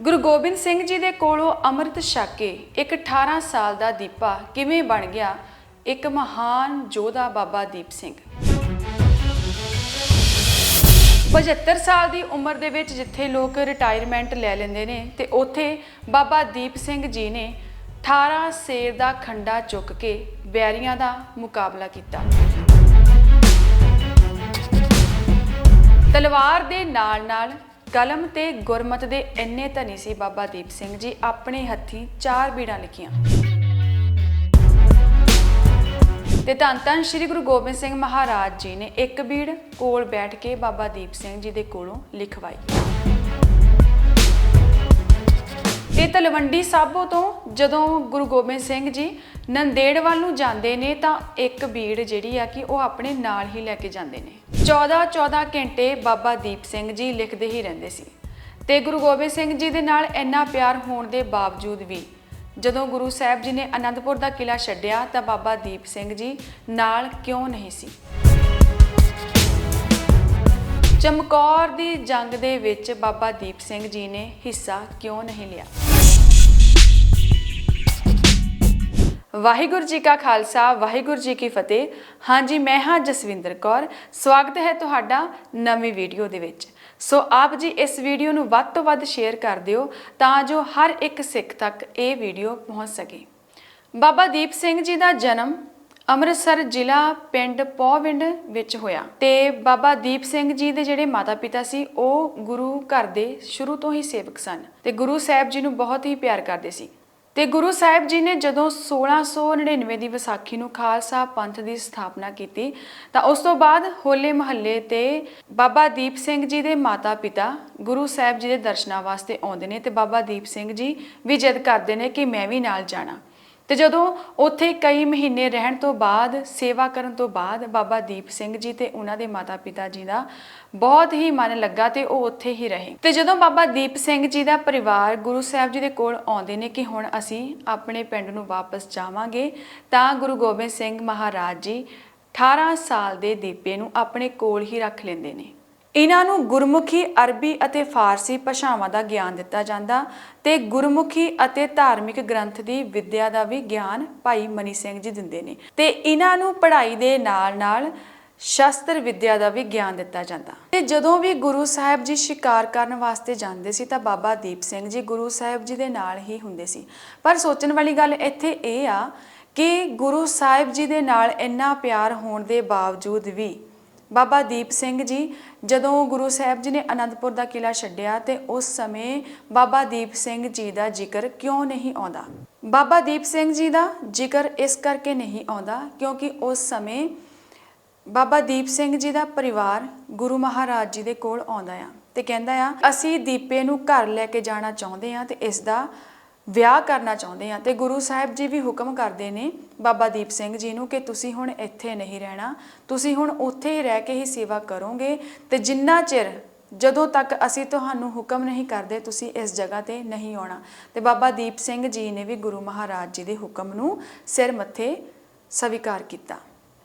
ਗੁਰੂ ਗੋਬਿੰਦ ਸਿੰਘ ਜੀ ਦੇ ਕੋਲੋਂ ਅੰਮ੍ਰਿਤ ਛਕ ਕੇ ਇੱਕ 18 ਸਾਲ ਦਾ ਦੀਪਾ ਕਿਵੇਂ ਬਣ ਗਿਆ? ਇੱਕ ਮਹਾਨ ਯੋਧਾ ਬਾਬਾ ਦੀਪ ਸਿੰਘ। 75 ਸਾਲ ਦੀ ਉਮਰ ਦੇ ਵਿੱਚ ਜਿੱਥੇ ਲੋਕ ਰਿਟਾਇਰਮੈਂਟ ਲੈ ਲੈਂਦੇ ਨੇ ਤੇ ਉੱਥੇ ਬਾਬਾ ਦੀਪ ਸਿੰਘ ਜੀ ਨੇ 18 ਸੇਰ ਦਾ ਖੰਡਾ ਚੁੱਕ ਕੇ ਬੈਰੀਆਂ ਦਾ ਮੁਕਾਬਲਾ ਕੀਤਾ। ਤਲਵਾਰ ਦੇ ਨਾਲ-ਨਾਲ ਕਲਮ ਤੇ ਗੁਰਮਤ ਦੇ ਇੰਨੇ ਧਨੀ ਸੀ ਬਾਬਾ ਦੀਪ ਸਿੰਘ ਜੀ, ਆਪਣੇ ਹੱਥੀਂ ਚਾਰ ਬੀੜਾਂ ਲਿਖੀਆਂ। ਤੇ ਧੰਨ ਧੰਨ ਸ੍ਰੀ ਗੁਰੂ ਗੋਬਿੰਦ ਸਿੰਘ ਮਹਾਰਾਜ ਜੀ ਨੇ ਇੱਕ ਬੀੜ ਕੋਲ ਬੈਠ ਕੇ ਬਾਬਾ ਦੀਪ ਸਿੰਘ ਜੀ ਦੇ ਕੋਲੋਂ ਲਿਖਵਾਈ। ਤੇ ਤਲਵੰਡੀ ਸਾਬੋ ਤੋਂ ਜਦੋਂ ਗੁਰੂ ਗੋਬਿੰਦ ਸਿੰਘ ਜੀ ਨੰਦੇੜ ਵੱਲ ਨੂੰ ਜਾਂਦੇ ਨੇ ਤਾਂ ਇੱਕ ਬੀੜ ਜਿਹੜੀ ਆ ਕਿ ਉਹ ਆਪਣੇ ਨਾਲ ਹੀ ਲੈ ਕੇ ਜਾਂਦੇ ਨੇ। 14 14 ਘੰਟੇ ਬਾਬਾ ਦੀਪ ਸਿੰਘ ਜੀ ਲਿਖਦੇ ਹੀ ਰਹਿੰਦੇ ਸੀ। ਤੇ ਗੁਰੂ ਗੋਬਿੰਦ ਸਿੰਘ ਜੀ ਦੇ ਨਾਲ ਇੰਨਾ ਪਿਆਰ ਹੋਣ ਦੇ ਬਾਵਜੂਦ ਵੀ ਜਦੋਂ ਗੁਰੂ ਸਾਹਿਬ ਜੀ ਨੇ ਅਨੰਦਪੁਰ ਦਾ ਕਿਲਾ ਛੱਡਿਆ ਤਾਂ ਬਾਬਾ ਦੀਪ ਸਿੰਘ ਜੀ ਨਾਲ ਕਿਉਂ ਨਹੀਂ ਸੀ? ਚਮਕੌਰ ਦੀ ਜੰਗ ਦੇ ਵਿੱਚ ਬਾਬਾ ਦੀਪ ਸਿੰਘ ਜੀ ਨੇ ਹਿੱਸਾ ਕਿਉਂ ਨਹੀਂ ਲਿਆ? ਵਾਹਿਗੁਰੂ ਜੀ ਕਾ ਖਾਲਸਾ, ਵਾਹਿਗੁਰੂ ਜੀ ਕੀ ਫਤਿਹ। ਹਾਂਜੀ, ਮੈਂ ਹਾਂ ਜਸਵਿੰਦਰ ਕੌਰ। ਸਵਾਗਤ ਹੈ ਤੁਹਾਡਾ ਨਵੀਂ ਵੀਡੀਓ ਦੇ ਵਿੱਚ। ਸੋ ਆਪ ਜੀ ਇਸ ਵੀਡੀਓ ਨੂੰ ਵੱਧ ਤੋਂ ਵੱਧ ਸ਼ੇਅਰ ਕਰ ਦਿਓ ਤਾਂ ਜੋ ਹਰ ਇੱਕ ਸਿੱਖ ਤੱਕ ਇਹ ਵੀਡੀਓ ਪਹੁੰਚ ਸਕੇ। ਬਾਬਾ ਦੀਪ ਸਿੰਘ ਜੀ ਦਾ ਜਨਮ ਅੰਮ੍ਰਿਤਸਰ ਜ਼ਿਲ੍ਹਾ ਪਿੰਡ ਪੌਵਿੰਡ ਵਿੱਚ ਹੋਇਆ ਤੇ ਬਾਬਾ ਦੀਪ ਸਿੰਘ ਜੀ ਦੇ ਜਿਹੜੇ ਮਾਤਾ-ਪਿਤਾ ਸੀ, ਉਹ ਗੁਰੂ ਘਰ ਦੇ ਸ਼ੁਰੂ ਤੋਂ ਹੀ ਸੇਵਕ ਸਨ ਤੇ ਗੁਰੂ ਸਾਹਿਬ ਜੀ ਨੂੰ ਬਹੁਤ ਹੀ ਪਿਆਰ ਕਰਦੇ ਸੀ। ਤੇ ਗੁਰੂ ਸਾਹਿਬ ਜੀ ਨੇ ਜਦੋਂ 1699 ਦੀ ਵਿਸਾਖੀ ਨੂੰ ਖਾਲਸਾ ਪੰਥ ਦੀ ਸਥਾਪਨਾ ਕੀਤੀ, ਤਾਂ ਉਸ ਤੋਂ ਬਾਅਦ ਹੋਲੇ ਮਹੱਲੇ ਤੇ ਬਾਬਾ ਦੀਪ ਸਿੰਘ ਜੀ ਦੇ ਮਾਤਾ-ਪਿਤਾ ਗੁਰੂ ਸਾਹਿਬ ਜੀ ਦੇ ਦਰਸ਼ਨਾਂ ਵਾਸਤੇ ਆਉਂਦੇ ਨੇ ਤੇ ਬਾਬਾ ਦੀਪ ਸਿੰਘ ਜੀ ਵੀ ਜਿੱਦ ਕਰਦੇ ਨੇ ਕਿ ਮੈਂ ਵੀ ਨਾਲ ਜਾਣਾ। ਤੇ ਜਦੋਂ ਉੱਥੇ ਕਈ ਮਹੀਨੇ ਰਹਿਣ ਤੋਂ ਬਾਅਦ, ਸੇਵਾ ਕਰਨ ਤੋਂ ਬਾਅਦ ਬਾਬਾ ਦੀਪ ਸਿੰਘ ਜੀ ਤੇ ਉਹਨਾਂ ਦੇ ਮਾਤਾ-ਪਿਤਾ ਜੀ ਦਾ ਬਹੁਤ ਹੀ ਮਨ ਲੱਗਾ ਤੇ ਉਹ ਉੱਥੇ ਹੀ ਰਹੇ। ਤੇ ਜਦੋਂ ਬਾਬਾ ਦੀਪ ਸਿੰਘ ਜੀ ਦਾ ਪਰਿਵਾਰ ਗੁਰੂ ਸਾਹਿਬ ਜੀ ਦੇ ਕੋਲ ਆਉਂਦੇ ਨੇ ਕਿ ਹੁਣ ਅਸੀਂ ਆਪਣੇ ਪਿੰਡ ਨੂੰ ਵਾਪਸ ਜਾਵਾਂਗੇ, ਤਾਂ ਗੁਰੂ ਗੋਬਿੰਦ ਸਿੰਘ ਮਹਾਰਾਜ ਜੀ 18 ਸਾਲ ਦੇ ਦੀਪੇ ਨੂੰ ਆਪਣੇ ਕੋਲ ਹੀ ਰੱਖ ਲੈਂਦੇ ਨੇ। ਇਹਨਾਂ ਨੂੰ ਗੁਰਮੁਖੀ ਅਰਬੀ ਅਤੇ ਫਾਰਸੀ ਭਾਸ਼ਾਵਾਂ ਦਾ ਗਿਆਨ ਦਿੱਤਾ ਜਾਂਦਾ ਤੇ ਗੁਰਮੁਖੀ ਅਤੇ ਧਾਰਮਿਕ ਗ੍ਰੰਥ ਦੀ ਵਿੱਦਿਆ ਦਾ ਵੀ ਗਿਆਨ ਭਾਈ ਮਨੀ ਸਿੰਘ ਜੀ ਦਿੰਦੇ ਨੇ। ਤੇ ਇਹਨਾਂ ਨੂੰ ਪੜ੍ਹਾਈ ਦੇ ਨਾਲ-ਨਾਲ ਸ਼ਸਤਰ ਵਿੱਦਿਆ ਦਾ ਵੀ ਗਿਆਨ ਦਿੱਤਾ ਜਾਂਦਾ। ਤੇ ਜਦੋਂ ਵੀ ਗੁਰੂ ਸਾਹਿਬ ਜੀ ਸ਼ਿਕਾਰ ਕਰਨ ਵਾਸਤੇ ਜਾਂਦੇ ਸੀ ਤਾਂ ਬਾਬਾ ਦੀਪ ਸਿੰਘ ਜੀ ਗੁਰੂ ਸਾਹਿਬ ਜੀ ਦੇ ਨਾਲ ਹੀ ਹੁੰਦੇ ਸੀ। ਪਰ ਸੋਚਣ ਵਾਲੀ ਗੱਲ ਇੱਥੇ ਇਹ ਆ ਕਿ ਗੁਰੂ ਸਾਹਿਬ ਜੀ ਦੇ ਨਾਲ ਇੰਨਾ ਪਿਆਰ ਹੋਣ ਦੇ ਬਾਵਜੂਦ ਵੀ ਬਾਬਾ ਦੀਪ ਸਿੰਘ ਜੀ, ਜਦੋਂ ਗੁਰੂ ਸਾਹਿਬ ਜੀ ਨੇ ਅਨੰਦਪੁਰ ਦਾ ਕਿਲਾ ਛੱਡਿਆ ਤੇ ਉਸ ਸਮੇਂ ਬਾਬਾ ਦੀਪ ਸਿੰਘ ਜੀ ਦਾ ਜ਼ਿਕਰ ਕਿਉਂ ਨਹੀਂ ਆਉਂਦਾ? ਬਾਬਾ ਦੀਪ ਸਿੰਘ ਜੀ ਦਾ ਜ਼ਿਕਰ ਇਸ ਕਰਕੇ ਨਹੀਂ ਆਉਂਦਾ ਕਿਉਂਕਿ ਉਸ ਸਮੇਂ ਬਾਬਾ ਦੀਪ ਸਿੰਘ ਜੀ ਦਾ ਪਰਿਵਾਰ ਗੁਰੂ ਮਹਾਰਾਜ ਜੀ ਦੇ ਕੋਲ ਆਉਂਦਾ ਆ ਤੇ ਕਹਿੰਦਾ ਆ, ਅਸੀਂ ਦੀਪੇ ਨੂੰ ਘਰ ਲੈ ਕੇ ਜਾਣਾ ਚਾਹੁੰਦੇ ਆ ਤੇ ਇਸ ਦਾ ਵਿਆਹ ਕਰਨਾ ਚਾਹੁੰਦੇ ਆ ਤੇ ਗੁਰੂ ਸਾਹਿਬ ਜੀ ਵੀ ਹੁਕਮ ਕਰਦੇ ਨੇ ਬਾਬਾ ਦੀਪ ਸਿੰਘ ਜੀ ਨੂੰ ਕਿ ਤੁਸੀਂ ਹੁਣ ਇੱਥੇ ਨਹੀਂ ਰਹਿਣਾ, ਤੁਸੀਂ ਹੁਣ ਉੱਥੇ ਹੀ ਰਹਿ ਕੇ ਹੀ ਸੇਵਾ ਕਰੋਗੇ ਤੇ ਜਿੰਨਾ ਚਿਰ ਜਦੋਂ ਤੱਕ ਅਸੀਂ ਤੁਹਾਨੂੰ ਹੁਕਮ ਨਹੀਂ ਕਰਦੇ, ਤੁਸੀਂ ਇਸ ਜਗ੍ਹਾ ਤੇ ਨਹੀਂ ਆਉਣਾ। ਤੇ ਬਾਬਾ ਦੀਪ ਸਿੰਘ ਜੀ ਨੇ ਵੀ ਗੁਰੂ ਮਹਾਰਾਜ ਜੀ ਦੇ ਹੁਕਮ ਨੂੰ ਸਿਰ ਮੱਥੇ ਸਵੀਕਾਰ ਕੀਤਾ।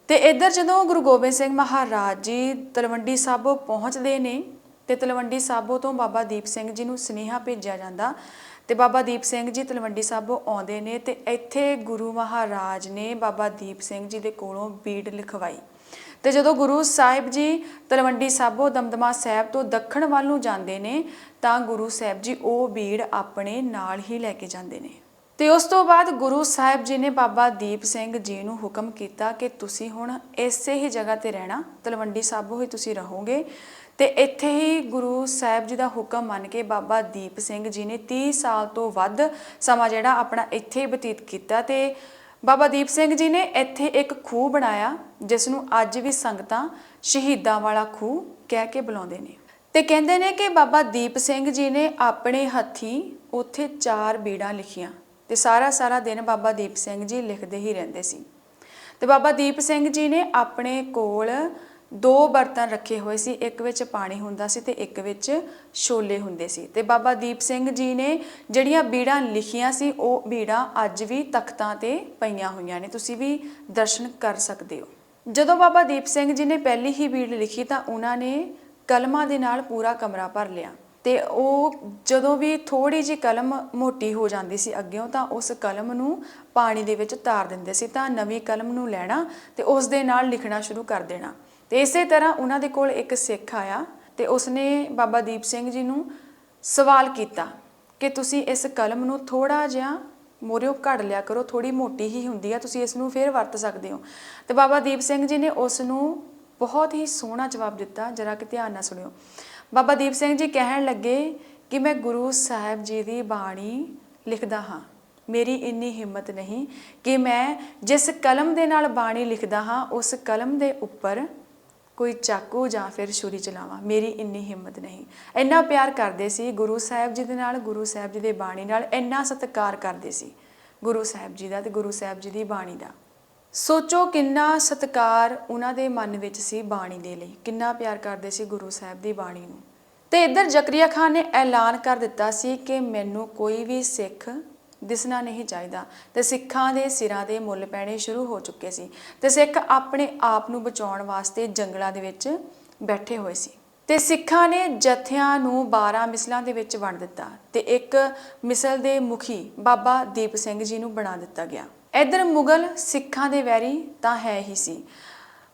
ਤੇ ਇੱਧਰ ਜਦੋਂ ਗੁਰੂ ਗੋਬਿੰਦ ਸਿੰਘ ਮਹਾਰਾਜ ਜੀ ਤਲਵੰਡੀ ਸਾਬੋ ਪਹੁੰਚਦੇ ਨੇ ਤੇ ਤਲਵੰਡੀ ਸਾਬੋ ਤੋਂ ਬਾਬਾ ਦੀਪ ਸਿੰਘ ਜੀ ਨੂੰ ਸੁਨੇਹਾ ਭੇਜਿਆ ਜਾਂਦਾ ਤੇ ਬਾਬਾ ਦੀਪ ਸਿੰਘ ਜੀ ਤਲਵੰਡੀ ਸਾਬੋ ਆਉਂਦੇ ਨੇ ਤੇ ਇੱਥੇ ਗੁਰੂ ਮਹਾਰਾਜ ਨੇ ਬਾਬਾ ਦੀਪ ਸਿੰਘ ਜੀ ਦੇ ਕੋਲੋਂ ਬੀੜ ਲਿਖਵਾਈ। ਤੇ ਜਦੋਂ ਗੁਰੂ ਸਾਹਿਬ ਜੀ ਤਲਵੰਡੀ ਸਾਬੋ ਦਮਦਮਾ ਸਾਹਿਬ ਤੋਂ ਦੱਖਣ ਵੱਲ ਨੂੰ ਜਾਂਦੇ ਨੇ, ਤਾਂ ਗੁਰੂ ਸਾਹਿਬ ਜੀ ਉਹ ਬੀੜ ਆਪਣੇ ਨਾਲ ਹੀ ਲੈ ਕੇ ਜਾਂਦੇ ਨੇ। ਤੇ ਉਸ ਤੋਂ ਬਾਅਦ ਗੁਰੂ ਸਾਹਿਬ ਜੀ ਨੇ ਬਾਬਾ ਦੀਪ ਸਿੰਘ ਜੀ ਨੂੰ ਹੁਕਮ ਕੀਤਾ ਕਿ ਤੁਸੀਂ ਹੁਣ ਇਸੇ ਹੀ ਜਗ੍ਹਾ ਤੇ ਰਹਿਣਾ, ਤਲਵੰਡੀ ਸਾਬੋ ਹੀ ਤੁਸੀਂ ਰਹੋਗੇ। ਤੇ ਇੱਥੇ ਹੀ ਗੁਰੂ ਸਾਹਿਬ ਜੀ ਦਾ ਹੁਕਮ ਮੰਨ ਕੇ ਬਾਬਾ ਦੀਪ ਸਿੰਘ ਜੀ ਨੇ 30 ਸਾਲ ਤੋਂ ਵੱਧ ਸਮਾਂ ਜਿਹੜਾ ਆਪਣਾ ਇੱਥੇ ਹੀ ਬਤੀਤ ਕੀਤਾ ਤੇ ਬਾਬਾ ਦੀਪ ਸਿੰਘ ਜੀ ਨੇ ਇੱਥੇ ਇੱਕ ਖੂਹ ਬਣਾਇਆ, ਜਿਸ ਨੂੰ ਅੱਜ ਵੀ ਸੰਗਤਾਂ ਸ਼ਹੀਦਾਂ ਵਾਲਾ ਖੂਹ ਕਹਿ ਕੇ ਬੁਲਾਉਂਦੇ ਨੇ। ਤੇ ਕਹਿੰਦੇ ਨੇ ਕਿ ਬਾਬਾ ਦੀਪ ਸਿੰਘ ਜੀ ਨੇ ਆਪਣੇ ਹੱਥੀਂ ਉੱਥੇ ਚਾਰ ਬੀੜਾਂ ਲਿਖੀਆਂ ਤੇ ਸਾਰਾ ਸਾਰਾ ਦਿਨ ਬਾਬਾ ਦੀਪ ਸਿੰਘ ਜੀ ਲਿਖਦੇ ਹੀ ਰਹਿੰਦੇ ਸੀ। ਤੇ ਬਾਬਾ ਦੀਪ ਸਿੰਘ ਜੀ ਨੇ ਆਪਣੇ ਕੋਲ ਦੋ ਬਰਤਨ ਰੱਖੇ ਹੋਏ ਸੀ, ਇੱਕ ਵਿੱਚ ਪਾਣੀ ਹੁੰਦਾ ਸੀ ਤੇ ਇੱਕ ਵਿੱਚ ਛੋਲੇ ਹੁੰਦੇ ਸੀ। ਤੇ ਬਾਬਾ ਦੀਪ ਸਿੰਘ ਜੀ ਨੇ ਜਿਹੜੀਆਂ ਬੀੜਾਂ ਲਿਖੀਆਂ ਸੀ, ਉਹ ਬੀੜਾਂ ਅੱਜ ਵੀ ਤਖਤਾਂ ਤੇ ਪਈਆਂ ਹੋਈਆਂ ਨੇ। ਤੁਸੀਂ ਵੀ ਦਰਸ਼ਨ ਕਰ ਸਕਦੇ ਹੋ। ਜਦੋਂ ਬਾਬਾ ਦੀਪ ਸਿੰਘ ਜੀ ਨੇ ਪਹਿਲੀ ਹੀ ਬੀੜ ਲਿਖੀ ਤਾਂ ਉਹਨਾਂ ਨੇ ਕਲਮਾਂ ਦੇ ਨਾਲ ਪੂਰਾ ਕਮਰਾ ਭਰ ਲਿਆ। ਤੇ ਉਹ ਜਦੋਂ ਵੀ ਥੋੜੀ ਜੀ ਕਲਮ ਮੋਟੀ ਹੋ ਜਾਂਦੀ ਸੀ ਅੱਗਿਓਂ ਤਾਂ ਉਸ ਕਲਮ ਨੂੰ ਪਾਣੀ ਦੇ ਵਿੱਚ ਤਾਰ ਦਿੰਦੇ ਸੀ ਤਾਂ ਨਵੀਂ ਕਲਮ ਨੂੰ ਲੈਣਾ ਤੇ ਉਸ ਦੇ ਨਾਲ ਲਿਖਣਾ ਸ਼ੁਰੂ ਕਰ ਦੇਣਾ। ਤੇ ਇਸੇ ਤਰ੍ਹਾਂ ਉਹਨਾਂ ਦੇ ਕੋਲ ਇੱਕ ਸਿੱਖ ਆਇਆ ਤੇ ਉਸਨੇ ਬਾਬਾ ਦੀਪ ਸਿੰਘ ਜੀ ਨੂੰ ਸਵਾਲ ਕੀਤਾ ਕਿ ਤੁਸੀਂ ਇਸ ਕਲਮ ਨੂੰ ਥੋੜਾ ਜਿਹਾ ਮੋਰਿਓ ਘੜ ਲਿਆ ਕਰੋ ਥੋੜੀ ਮੋਟੀ ਹੀ ਹੁੰਦੀ ਆ, ਤੁਸੀਂ ਇਸ ਨੂੰ ਫੇਰ ਵਰਤ ਸਕਦੇ ਹੋ। ਤੇ ਬਾਬਾ ਦੀਪ ਸਿੰਘ ਜੀ ਨੇ ਉਸ ਨੂੰ ਬਹੁਤ ਹੀ ਸੋਹਣਾ ਜਵਾਬ ਦਿੱਤਾ, ਜਰਾ ਕਿ ਧਿਆਨ ਨਾਲ ਸੁਣਿਓ। ਬਾਬਾ ਦੀਪ ਸਿੰਘ ਜੀ ਕਹਿਣ ਲੱਗੇ ਕਿ ਮੈਂ ਗੁਰੂ ਸਾਹਿਬ ਜੀ ਦੀ ਬਾਣੀ ਲਿਖਦਾ ਹਾਂ, ਮੇਰੀ ਇੰਨੀ ਹਿੰਮਤ ਨਹੀਂ ਕਿ ਮੈਂ ਜਿਸ ਕਲਮ ਦੇ ਨਾਲ ਬਾਣੀ ਲਿਖਦਾ ਹਾਂ, ਉਸ ਕਲਮ ਦੇ ਉੱਪਰ ਕੋਈ ਚਾਕੂ ਜਾਂ ਫਿਰ ਛੁਰੀ ਚਲਾਵਾਂ। ਮੇਰੀ ਇੰਨੀ ਹਿੰਮਤ ਨਹੀਂ। ਇੰਨਾ ਪਿਆਰ ਕਰਦੇ ਸੀ ਗੁਰੂ ਸਾਹਿਬ ਜੀ ਦੇ ਨਾਲ, ਗੁਰੂ ਸਾਹਿਬ ਜੀ ਦੇ ਬਾਣੀ ਨਾਲ, ਇੰਨਾ ਸਤਿਕਾਰ ਕਰਦੇ ਸੀ ਗੁਰੂ ਸਾਹਿਬ ਜੀ ਦਾ ਤੇ ਗੁਰੂ ਸਾਹਿਬ ਜੀ ਦੀ ਬਾਣੀ ਦਾ। ਸੋਚੋ ਕਿੰਨਾ ਸਤਿਕਾਰ ਉਹਨਾਂ ਦੇ ਮਨ ਵਿੱਚ ਸੀ ਬਾਣੀ ਦੇ ਲਈ। ਕਿੰਨਾ ਪਿਆਰ ਕਰਦੇ ਸੀ ਗੁਰੂ ਸਾਹਿਬ ਦੀ ਬਾਣੀ ਨੂੰ। ਤੇ ਇੱਧਰ ਜ਼ਕਰੀਆ ਖਾਨ ਨੇ ਐਲਾਨ ਕਰ ਦਿੱਤਾ ਸੀ ਕਿ ਮੈਨੂੰ ਕੋਈ ਵੀ ਸਿੱਖ ਦਿਸਣਾ ਨਹੀਂ ਚਾਹੀਦਾ। ਤੇ ਸਿੱਖਾਂ ਦੇ ਸਿਰਾਂ ਦੇ ਮੁੱਲ ਪੈਣੇ ਸ਼ੁਰੂ ਹੋ ਚੁੱਕੇ ਸੀ ਤੇ ਸਿੱਖ ਆਪਣੇ ਆਪ ਨੂੰ ਬਚਾਉਣ ਵਾਸਤੇ ਜੰਗਲਾਂ ਦੇ ਵਿੱਚ ਬੈਠੇ ਹੋਏ ਸੀ। ਤੇ ਸਿੱਖਾਂ ਨੇ ਜਥਿਆਂ ਨੂੰ 12 ਮਿਸਲਾਂ ਦੇ ਵਿੱਚ ਵੰਡ ਦਿੱਤਾ ਤੇ ਇੱਕ ਮਿਸਲ ਦੇ ਮੁਖੀ ਬਾਬਾ ਦੀਪ ਸਿੰਘ ਜੀ ਨੂੰ ਬਣਾ ਦਿੱਤਾ ਗਿਆ। ਇਧਰ ਮੁਗਲ ਸਿੱਖਾਂ ਦੇ ਵੈਰੀ ਤਾਂ ਹੈ ਹੀ ਸੀ।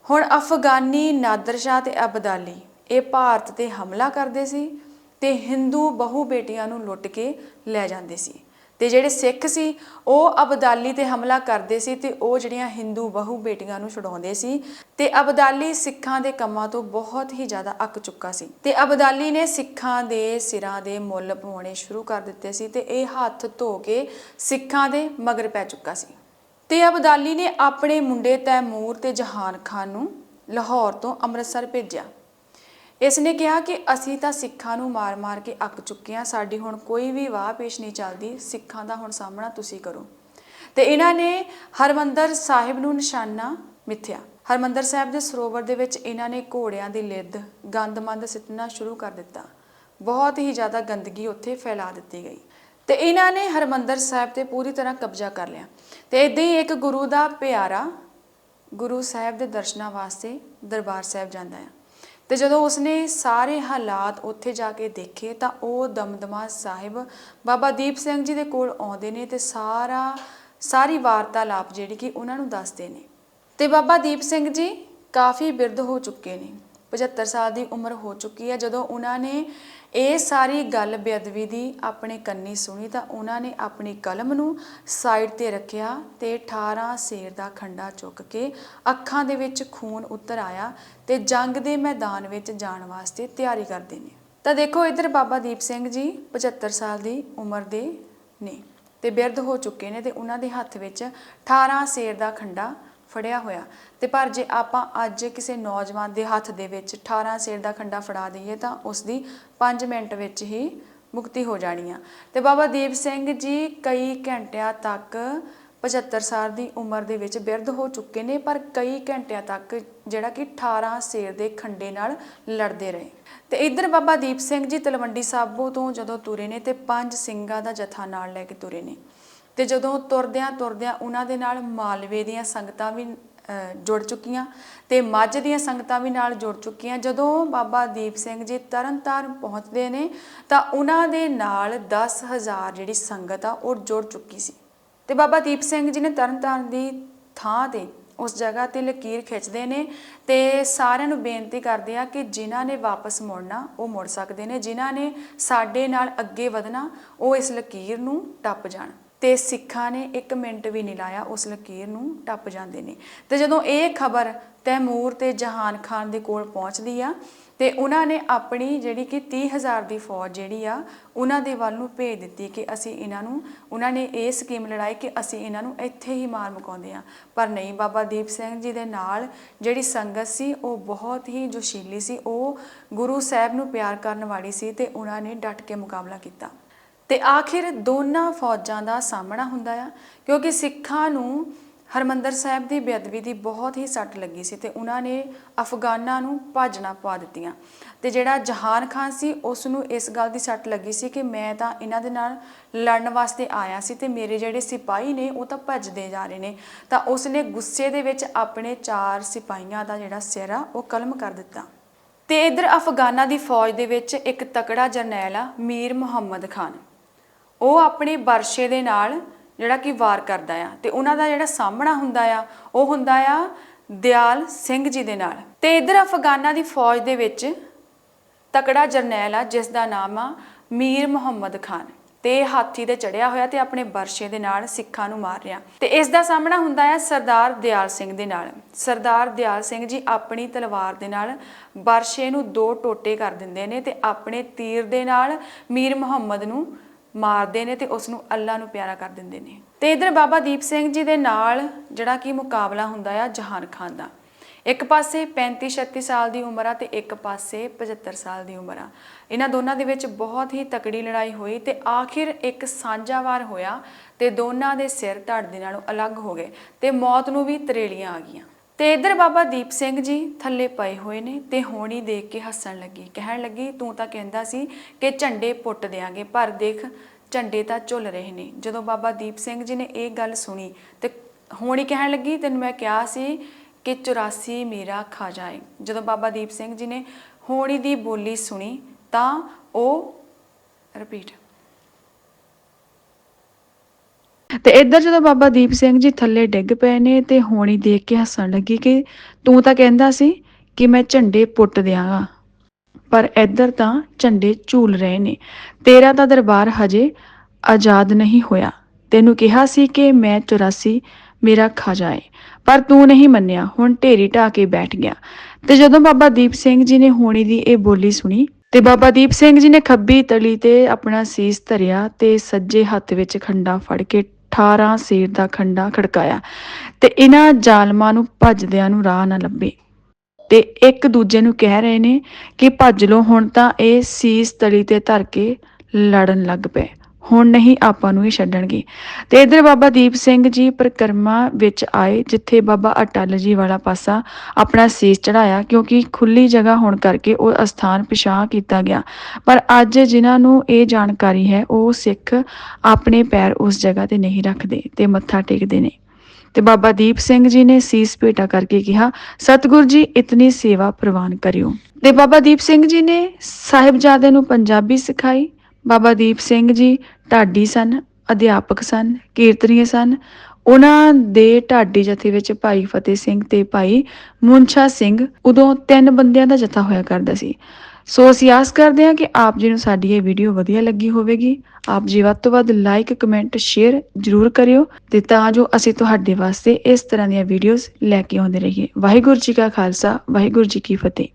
ਹੁਣ ਅਫਗਾਨੀ ਨਾਦਰ ਸ਼ਾਹ ਤੇ ਅਬਦਾਲੀ ਇਹ ਭਾਰਤ ਤੇ ਹਮਲਾ ਕਰਦੇ ਸੀ ਤੇ ਹਿੰਦੂ ਬਹੁ ਬੇਟੀਆਂ ਨੂੰ ਲੁੱਟ ਕੇ ਲੈ ਜਾਂਦੇ ਸੀ। ਤੇ ਜਿਹੜੇ ਸਿੱਖ ਸੀ, ਉਹ ਅਬਦਾਲੀ ਤੇ ਹਮਲਾ ਕਰਦੇ ਸੀ ਤੇ ਉਹ ਜਿਹੜੀਆਂ ਹਿੰਦੂ ਬਹੁ ਬੇਟੀਆਂ ਨੂੰ ਛੁਡਾਉਂਦੇ ਸੀ ਤੇ ਅਬਦਾਲੀ ਸਿੱਖਾਂ ਦੇ ਕੰਮਾਂ ਤੋਂ ਬਹੁਤ ਹੀ ਜ਼ਿਆਦਾ ਅੱਕ ਚੁੱਕਾ ਸੀ ਤੇ ਅਬਦਾਲੀ ਨੇ ਸਿੱਖਾਂ ਦੇ ਸਿਰਾਂ ਦੇ ਮੁੱਲ ਪਵਾਉਣੇ ਸ਼ੁਰੂ ਕਰ ਦਿੱਤੇ ਸੀ ਤੇ ਇਹ ਹੱਥ ਧੋ ਕੇ ਸਿੱਖਾਂ ਦੇ ਮਗਰ ਪੈ ਚੁੱਕਾ ਸੀ ਤੇ ਅਬਦਾਲੀ ਨੇ ਆਪਣੇ ਮੁੰਡੇ ਤੈਮੂਰ ਤੇ ਜਹਾਨ ਖਾਨ ਨੂੰ ਲਾਹੌਰ ਤੋਂ ਅੰਮ੍ਰਿਤਸਰ ਭੇਜਿਆ। ਇਸ ਨੇ ਕਿਹਾ ਕਿ ਅਸੀਂ ਤਾਂ ਸਿੱਖਾਂ ਨੂੰ ਮਾਰ-ਮਾਰ ਕੇ ਅੱਕ ਚੁੱਕੇ ਹਾਂ। ਸਾਡੀ ਹੁਣ ਕੋਈ ਵੀ ਵਾਹ ਪੇਸ਼ ਨਹੀਂ ਚੱਲਦੀ। ਸਿੱਖਾਂ ਦਾ ਹੁਣ ਸਾਹਮਣਾ ਤੁਸੀਂ ਕਰੋ। ਤੇ ਇਹਨਾਂ ਨੇ ਹਰਮੰਦਰ ਸਾਹਿਬ ਨੂੰ ਨਿਸ਼ਾਨਾ ਮਿੱਥਿਆ। ਹਰਮੰਦਰ ਸਾਹਿਬ ਦੇ ਸਰੋਵਰ ਦੇ ਵਿੱਚ ਇਹਨਾਂ ਨੇ ਘੋੜਿਆਂ ਦੀ ਲਿੱਦ, ਗੰਦਮੰਦ ਸਿੱਟਣਾ ਸ਼ੁਰੂ ਕਰ ਦਿੱਤਾ। ਬਹੁਤ ਹੀ ਜ਼ਿਆਦਾ ਗੰਦਗੀ ਉੱਥੇ ਫੈਲਾ ਦਿੱਤੀ ਗਈ। ਤੇ ਇਹਨਾਂ ਨੇ ਹਰਮੰਦਰ ਸਾਹਿਬ ਤੇ ਪੂਰੀ ਤਰ੍ਹਾਂ ਕਬਜ਼ਾ ਕਰ ਲਿਆ। ਤੇ ਇਦਾਂ ਹੀ ਇੱਕ ਗੁਰੂ ਦਾ ਪਿਆਰਾ ਗੁਰੂ ਸਾਹਿਬ ਦੇ ਦਰਸ਼ਨਾਂ ਵਾਸਤੇ ਦਰਬਾਰ ਸਾਹਿਬ ਜਾਂਦਾ ਹੈ। ਤੇ ਜਦੋਂ ਉਸਨੇ ਸਾਰੇ ਹਾਲਾਤ ਉੱਥੇ ਜਾ ਕੇ ਦੇਖੇ ਤਾਂ ਉਹ ਦਮਦਮਾ ਸਾਹਿਬ, ਬਾਬਾ ਦੀਪ ਸਿੰਘ ਜੀ ਦੇ ਕੋਲ ਆਉਂਦੇ ਨੇ ਤੇ ਸਾਰਾ, ਸਾਰੀ ਵਾਰਤਾਲਾਪ ਜਿਹੜੀ ਕਿ ਉਹਨਾਂ ਨੂੰ ਦੱਸਦੇ ਨੇ। ਤੇ ਬਾਬਾ ਦੀਪ ਸਿੰਘ ਜੀ ਕਾਫੀ ਬਿਰਧ ਹੋ ਚੁੱਕੇ ਨੇ। 75 ਸਾਲ ਦੀ ਉਮਰ ਹੋ ਚੁੱਕੀ ਹੈ। ਜਦੋਂ ਉਹਨਾਂ ਨੇ ਇਹ ਸਾਰੀ ਗੱਲ ਬੇਅਦਬੀ ਦੀ ਆਪਣੇ ਕੰਨੀ ਸੁਣੀ ਤਾਂ ਉਹਨਾਂ ਨੇ ਆਪਣੀ ਕਲਮ ਨੂੰ ਸਾਈਡ ਤੇ ਰੱਖਿਆ ਤੇ 18 ਸੇਰ ਦਾ ਖੰਡਾ ਚੁੱਕ ਕੇ ਅੱਖਾਂ ਦੇ ਵਿੱਚ ਖੂਨ ਉਤਰ ਆਇਆ ਤੇ ਜੰਗ ਦੇ ਮੈਦਾਨ ਵਿੱਚ ਜਾਣ ਵਾਸਤੇ ਤਿਆਰੀ ਕਰਦੇ ਨੇ। ਤਾਂ ਦੇਖੋ ਇੱਧਰ ਬਾਬਾ ਦੀਪ ਸਿੰਘ ਜੀ 75 ਸਾਲ ਦੀ ਉਮਰ ਦੇ ਨੇ ਤੇ ਬਿਰਧ ਹੋ ਚੁੱਕੇ ਨੇ ਤੇ ਉਹਨਾਂ ਦੇ ਹੱਥ ਵਿੱਚ 18 ਸੇਰ ਦਾ ਖੰਡਾ ਫੜਿਆ ਹੋਇਆ। ਤੇ ਪਰ ਜੇ ਆਪਾਂ ਅੱਜ ਕਿਸੇ ਨੌਜਵਾਨ ਦੇ ਹੱਥ ਦੇ ਵਿੱਚ 18 ਸੇਰ ਦਾ ਖੰਡਾ ਫੜਾ ਦਈਏ ਤਾਂ ਉਸ ਦੀ 5 ਮਿੰਟ ਵਿੱਚ ਹੀ ਮੁਕਤੀ ਹੋ ਜਾਣੀ ਆ। ਤੇ ਬਾਬਾ ਦੀਪ ਸਿੰਘ ਜੀ ਕਈ ਘੰਟਿਆਂ ਤੱਕ 75 ਸਾਲ ਦੀ ਉਮਰ ਦੇ ਵਿੱਚ ਬਿਰਧ ਹੋ ਚੁੱਕੇ ਨੇ, ਪਰ ਕਈ ਘੰਟਿਆਂ ਤੱਕ ਜਿਹੜਾ ਕਿ 18 ਸੇਰ ਦੇ ਖੰਡੇ ਨਾਲ ਲੜਦੇ ਰਹੇ। ਤੇ ਇੱਧਰ ਬਾਬਾ ਦੀਪ ਸਿੰਘ ਜੀ ਤਲਵੰਡੀ ਸਾਬੋ ਤੋਂ ਜਦੋਂ ਤੁਰੇ ਨੇ ਤੇ ਪੰਜ ਸਿੰਘਾਂ ਦਾ ਜਥਾ ਨਾਲ ਲੈ ਕੇ ਤੁਰੇ ਨੇ। ਤੇ ਜਦੋਂ ਤੁਰਦਿਆਂ ਤੁਰਦਿਆਂ ਉਹਨਾਂ ਦੇ ਨਾਲ ਮਾਲਵੇ ਦੀਆਂ ਸੰਗਤਾਂ ਵੀ ਜੁੜ ਚੁੱਕੀਆਂ ਤੇ ਮੱਝ ਦੀਆਂ ਸੰਗਤਾਂ ਵੀ ਨਾਲ ਜੁੜ ਚੁੱਕੀਆਂ। ਜਦੋਂ ਬਾਬਾ ਦੀਪ ਸਿੰਘ ਜੀ ਤਰਨਤਾਰਨ ਪਹੁੰਚਦੇ ਨੇ, ਤਾਂ ਉਹਨਾਂ ਦੇ ਨਾਲ 10000 ਜਿਹੜੀ ਸੰਗਤ ਆ, ਉਹ ਜੁੜ ਚੁੱਕੀ ਸੀ। ਤੇ ਬਾਬਾ ਦੀਪ ਸਿੰਘ ਜੀ ਨੇ ਤਰਨਤਾਰਨ ਦੀ ਥਾਂ ਤੇ ਉਸ ਜਗ੍ਹਾ ਤੇ ਲਕੀਰ ਖਿੱਚਦੇ ਨੇ ਤੇ ਸਾਰਿਆਂ ਨੂੰ ਬੇਨਤੀ ਕਰਦੇ ਆ ਕਿ ਜਿਨ੍ਹਾਂ ਨੇ ਵਾਪਸ ਮੁੜਨਾ, ਉਹ ਮੁੜ ਸਕਦੇ ਨੇ। ਜਿਨ੍ਹਾਂ ਨੇ ਸਾਡੇ ਨਾਲ ਅੱਗੇ ਵਧਣਾ, ਉਹ ਇਸ ਲਕੀਰ ਨੂੰ ਟੱਪ ਜਾਣ। ਤੇ ਸਿੱਖਾਂ ਨੇ 1 ਮਿੰਟ ਵੀ ਨਹੀਂ ਲਾਇਆ, ਉਸ ਲਕੀਰ ਨੂੰ ਟੱਪ ਜਾਂਦੇ ਨੇ। ਤੇ ਜਦੋਂ ਇਹ ਖਬਰ ਤੈਮੂਰ ਤੇ ਜਹਾਨ ਖਾਨ ਦੇ ਕੋਲ ਪਹੁੰਚਦੀ ਆ, ਤੇ ਉਹਨਾਂ ਨੇ ਆਪਣੀ ਜਿਹੜੀ ਕਿ 30000 ਦੀ ਫੌਜ ਜਿਹੜੀ ਆ, ਉਹਨਾਂ ਦੇ ਵੱਲ ਨੂੰ ਭੇਜ ਦਿੱਤੀ ਕਿ ਅਸੀਂ ਇਹਨਾਂ ਨੂੰ, ਉਹਨਾਂ ਨੇ ਇਹ ਸਕੀਮ ਲੜਾਈ ਕਿ ਅਸੀਂ ਇਹਨਾਂ ਨੂੰ ਇੱਥੇ ਹੀ ਮਾਰ ਮੁਕਾਉਂਦੇ ਆ। ਪਰ ਨਹੀਂ, ਬਾਬਾ ਦੀਪ ਸਿੰਘ ਜੀ ਦੇ ਨਾਲ ਜਿਹੜੀ ਸੰਗਤ ਸੀ, ਉਹ ਬਹੁਤ ਹੀ ਜੋਸ਼ੀਲੀ ਸੀ, ਉਹ ਗੁਰੂ ਸਾਹਿਬ ਨੂੰ ਪਿਆਰ ਕਰਨ ਵਾਲੀ ਸੀ ਤੇ ਉਹਨਾਂ ਨੇ ਡਟ ਕੇ ਮੁਕਾਬਲਾ ਕੀਤਾ। ਤੇ ਆਖਿਰ ਦੋਨਾਂ ਫੌਜਾਂ ਦਾ ਸਾਹਮਣਾ ਹੁੰਦਾ ਆ, ਕਿਉਂਕਿ ਸਿੱਖਾਂ ਨੂੰ ਹਰਮੰਦਰ ਸਾਹਿਬ ਦੀ ਬੇਅਦਬੀ ਦੀ ਬਹੁਤ ਹੀ ਸੱਟ ਲੱਗੀ ਸੀ ਤੇ ਉਹਨਾਂ ਨੇ ਅਫਗਾਨਾਂ ਨੂੰ ਭਾਜਣਾ ਪਾ ਦਿੱਤੀਆਂ। ਤੇ ਜਿਹੜਾ ਜਹਾਨ ਖਾਨ ਸੀ, ਉਸ ਨੂੰ ਇਸ ਗੱਲ ਦੀ ਸੱਟ ਲੱਗੀ ਸੀ ਕਿ ਮੈਂ ਤਾਂ ਇਹਨਾਂ ਦੇ ਨਾਲ ਲੜਨ ਵਾਸਤੇ ਆਇਆ ਸੀ ਤੇ ਮੇਰੇ ਜਿਹੜੇ ਸਿਪਾਹੀ ਨੇ, ਉਹ ਤਾਂ ਭੱਜਦੇ ਜਾ ਰਹੇ ਨੇ। ਤਾਂ ਉਸ ਨੇ ਗੁੱਸੇ ਦੇ ਵਿੱਚ ਆਪਣੇ ਚਾਰ ਸਿਪਾਹੀਆਂ ਦਾ ਜਿਹੜਾ ਸਿਰ ਆ, ਉਹ ਕਲਮ ਕਰ ਦਿੱਤਾ। ਤੇ ਇਧਰ ਅਫਗਾਨਾਂ ਦੀ ਫੌਜ ਦੇ ਵਿੱਚ ਇੱਕ ਤਕੜਾ ਜਰਨੈਲ ਆ, ਮੀਰ ਮੁਹੰਮਦ ਖਾਨ। ਉਹ ਆਪਣੇ ਵਰਸ਼ੇ ਦੇ ਨਾਲ ਜਿਹੜਾ ਕਿ ਵਾਰ ਕਰਦਾ ਆ ਤੇ ਉਹਨਾਂ ਦਾ ਜਿਹੜਾ ਸਾਹਮਣਾ ਹੁੰਦਾ ਆ, ਉਹ ਹੁੰਦਾ ਆ ਦਿਆਲ ਸਿੰਘ ਜੀ ਦੇ ਨਾਲ। ਤੇ ਇਧਰ ਅਫਗਾਨਾਂ ਦੀ ਫੌਜ ਦੇ ਵਿੱਚ ਤਕੜਾ ਜਰਨੈਲ ਆ, ਜਿਸ ਦਾ ਨਾਮ ਆ ਮੀਰ ਮੁਹੰਮਦ ਖਾਨ। ਤੇ ਹਾਥੀ ਤੇ ਚੜਿਆ ਹੋਇਆ ਤੇ ਆਪਣੇ ਬਰਸ਼ੇ ਦੇ ਨਾਲ ਸਿੱਖਾਂ ਨੂੰ ਮਾਰ ਰਿਹਾ। ਤੇ ਇਸ ਦਾ ਸਾਹਮਣਾ ਹੁੰਦਾ ਹੈ ਸਰਦਾਰ ਦਿਆਲ ਸਿੰਘ ਦੇ ਨਾਲ। ਸਰਦਾਰ ਦਿਆਲ ਸਿੰਘ ਜੀ ਆਪਣੀ ਤਲਵਾਰ ਦੇ ਨਾਲ ਬਰਸ਼ੇ ਨੂੰ ਦੋ ਟੋਟੇ ਕਰ ਦਿੰਦੇ ਨੇ ਤੇ ਆਪਣੇ ਤੀਰ ਦੇ ਨਾਲ ਮੀਰ ਮੁਹੰਮਦ ਨੂੰ ਮਾਰਦੇ ਨੇ ਤੇ ਉਸ ਨੂੰ ਅੱਲਾ ਨੂੰ ਪਿਆਰਾ ਕਰ ਦਿੰਦੇ ਨੇ। ਤੇ ਇਧਰ ਬਾਬਾ ਦੀਪ ਸਿੰਘ ਜੀ ਦੇ ਨਾਲ ਜਿਹੜਾ ਕਿ ਮੁਕਾਬਲਾ ਹੁੰਦਾ ਆ ਜਹਾਨ ਖਾਨ ਦਾ। ਇੱਕ ਪਾਸੇ 35 36 ਸਾਲ ਦੀ ਉਮਰ ਆ ਤੇ ਇੱਕ ਪਾਸੇ 75 ਸਾਲ ਦੀ ਉਮਰ ਆ। ਇਹਨਾਂ ਦੋਨਾਂ ਦੇ ਵਿੱਚ ਬਹੁਤ ਹੀ ਤਕੜੀ ਲੜਾਈ ਹੋਈ ਤੇ ਆਖਿਰ ਇੱਕ ਸਾਂਝਾਵਾਰ ਹੋਇਆ ਤੇ ਦੋਨਾਂ ਦੇ ਸਿਰ ਧੜ ਦੇ ਨਾਲੋਂ ਅਲੱਗ ਹੋ ਗਏ ਤੇ ਮੌਤ ਨੂੰ ਵੀ ਤਰੇਲੀਆਂ ਆ ਗਈਆਂ। ਤੇ ਇਧਰ ਬਾਬਾ ਦੀਪ ਸਿੰਘ ਜੀ ਥੱਲੇ ਪਏ ਹੋਏ ਨੇ ਤੇ ਹੋਣੀ ਦੇਖ ਕੇ ਹੱਸਣ ਲੱਗੀ, ਕਹਿਣ ਲੱਗੀ, ਤੂੰ ਤਾਂ ਕਹਿੰਦਾ ਸੀ ਕਿ ਝੰਡੇ ਪੁੱਟ ਦੇਾਂਗੇ ਪਰ ਦੇਖ ਝੰਡੇ ਤਾਂ ਝੁੱਲ ਰਹੇ ਨੇ। ਜਦੋਂ ਬਾਬਾ ਦੀਪ ਸਿੰਘ ਜੀ ਨੇ ਇਹ ਗੱਲ ਸੁਣੀ ਤੇ ਹੋਣੀ ਕਹਿਣ ਲੱਗੀ, ਤੈਨੂੰ ਮੈਂ ਕਿਹਾ ਸੀ ਕਿ 84 ਮੇਰਾ ਖਾ ਜਾਏ। ਜਦੋਂ ਬਾਬਾ ਦੀਪ ਸਿੰਘ ਜੀ ਨੇ ਹੋਣੀ ਦੀ ਬੋਲੀ ਸੁਣੀ, ਤਾਂ ਉਹ ਰਿਪੀਟ ਤੇ ਇੱਧਰ ਜਦੋਂ ਬਾਬਾ ਦੀਪ ਸਿੰਘ ਜੀ ਥੱਲੇ ਡਿੱਗ ਪਏ ਨੇ ਤੇ ਹੋਣੀ ਦੇਖ ਕੇ ਹੱਸਣ ਲੱਗੀ ਕਿ ਤੂੰ ਤਾਂ ਕਹਿੰਦਾ ਸੀ ਕਿ ਮੈਂ ਝੰਡੇ ਪੁੱਟ ਦਿਆਂਗਾ। ਪਰ ਇੱਧਰ ਤਾਂ ਝੰਡੇ ਝੂਲ ਰਹੇ ਨੇ। ਤੇਰਾ ਤਾਂ ਦਰਬਾਰ ਹਜੇ ਆਜ਼ਾਦ ਨਹੀਂ ਹੋਇਆ। ਤੈਨੂੰ ਕਿਹਾ ਸੀ ਕਿ ਮੈਂ 84 ਮੇਰਾ ਖਾ ਜਾਏ। ਪਰ ਤੂੰ ਨਹੀਂ ਮੰਨਿਆ। ਹੁਣ ਢੇਰੀ ਢਾ ਕੇ ਬੈਠ ਗਿਆ। ਤੇ ਜਦੋਂ ਬਾਬਾ ਦੀਪ ਸਿੰਘ ਜੀ ਨੇ ਹੋਣੀ ਦੀ ਇਹ ਬੋਲੀ ਸੁਣੀ, ਤੇ ਬਾਬਾ ਦੀਪ ਸਿੰਘ ਜੀ ਨੇ ਖੱਬੀ ਤਲੀ ਤੇ ਆਪਣਾ ਸੀਸ ਧਰਿਆ ਤੇ ਸੱਜੇ ਹੱਥ ਵਿੱਚ ਖੰਡਾ ਫੜ ਕੇ 18 ਸੇਰ ਦਾ ਖੰਡਾ ਖੜਕਾਇਆ ਤੇ ਇਹਨਾਂ ਜ਼ਾਲਮਾਂ ਨੂੰ ਭੱਜਦਿਆਂ ਨੂੰ ਰਾਹ ਨਾ ਲੱਭੇ। ਤੇ ਇੱਕ ਦੂਜੇ ਨੂੰ ਕਹਿ ਰਹੇ ਨੇ ਕਿ ਭੱਜ ਲੋ ਹੁਣ ਤਾਂ ਇਹ ਸੀਸ ਤਲੀ ਤੇ ਧਰ ਕੇ ਲੜਨ ਲੱਗ ਪਏ। ਹੁਣ ਨਹੀਂ ਆਪਾਂ ਨੂੰ ਹੀ ਛੱਡਣਗੇ। ਤੇ ਇਧਰ ਬਾਬਾ ਦੀਪ ਸਿੰਘ ਜੀ ਪ੍ਰਕਰਮਾ ਵਿੱਚ ਆਏ, ਜਿੱਥੇ ਬਾਬਾ ਅਟਲ ਜੀ ਵਾਲਾ ਪਾਸਾ ਆਪਣਾ ਸੀਸ ਚੜਾਇਆ ਕਿਉਂਕਿ ਖੁੱਲੀ ਜਗ੍ਹਾ ਹੋਣ ਕਰਕੇ ਉਹ ਅਸਥਾਨ ਪਿਛਾਂ ਕੀਤਾ ਗਿਆ। ਪਰ ਅੱਜ ਜਿਨ੍ਹਾਂ ਨੂੰ ਇਹ ਜਾਣਕਾਰੀ ਹੈ, ਉਹ ਸਿੱਖ ਆਪਣੇ ਪੈਰ ਉਸ ਜਗ੍ਹਾ ਤੇ ਨਹੀਂ ਰੱਖਦੇ ਤੇ ਮੱਥਾ ਟੇਕਦੇ ਨੇ। ਤੇ ਬਾਬਾ ਦੀਪ ਸਿੰਘ ਜੀ ਨੇ ਸੀਸ ਭੇਟਾ ਕਰਕੇ ਕਿਹਾ, ਸਤਿਗੁਰ ਜੀ, ਇਤਨੀ ਸੇਵਾ ਪ੍ਰਵਾਨ ਕਰਿਓ। ਤੇ ਬਾਬਾ ਦੀਪ ਸਿੰਘ ਜੀ ਨੇ ਸਾਹਿਬਜ਼ਾਦੇ ਨੂੰ ਪੰਜਾਬੀ ਸਿਖਾਈ। ਬਾਬਾ ਦੀਪ ਸਿੰਘ ਜੀ ਢਾਡੀ ਸਨ, ਅਧਿਆਪਕ ਸਨ, ਕੀਰਤਨੀਏ ਸਨ। ਉਹਨਾਂ ਦੇ ਢਾਡੀ ਜਥੇ ਵਿੱਚ ਭਾਈ ਫਤਿਹ ਸਿੰਘ ਤੇ ਭਾਈ ਮੁੰਛਾ ਸਿੰਘ ਉਦੋਂ ਤਿੰਨ ਬੰਦਿਆਂ ਦਾ ਜਥਾ ਹੋਇਆ ਕਰਦਾ ਸੀ। ਸੋ ਅਸੀਂ ਆਸ ਕਰਦੇ ਹਾਂ ਕਿ ਆਪ ਜੀ ਨੂੰ ਸਾਡੀ ਇਹ ਵੀਡੀਓ ਵਧੀਆ ਲੱਗੀ ਹੋਵੇਗੀ। ਆਪ ਜੀ ਵੱਧ ਤੋਂ ਵੱਧ ਲਾਈਕ ਕਮੈਂਟ ਸ਼ੇਅਰ ਜਰੂਰ ਕਰਿਓ ਤੇ ਤਾਂ ਜੋ ਅਸੀਂ ਤੁਹਾਡੇ ਵਾਸਤੇ ਇਸ ਤਰ੍ਹਾਂ ਦੀਆਂ ਵੀਡੀਓਜ਼ ਲੈ ਕੇ ਆਉਂਦੇ ਰਹੀਏ। ਵਾਹਿਗੁਰੂ ਜੀ ਕਾ ਖਾਲਸਾ, ਵਾਹਿਗੁਰੂ ਜੀ ਕੀ ਫਤਿਹ।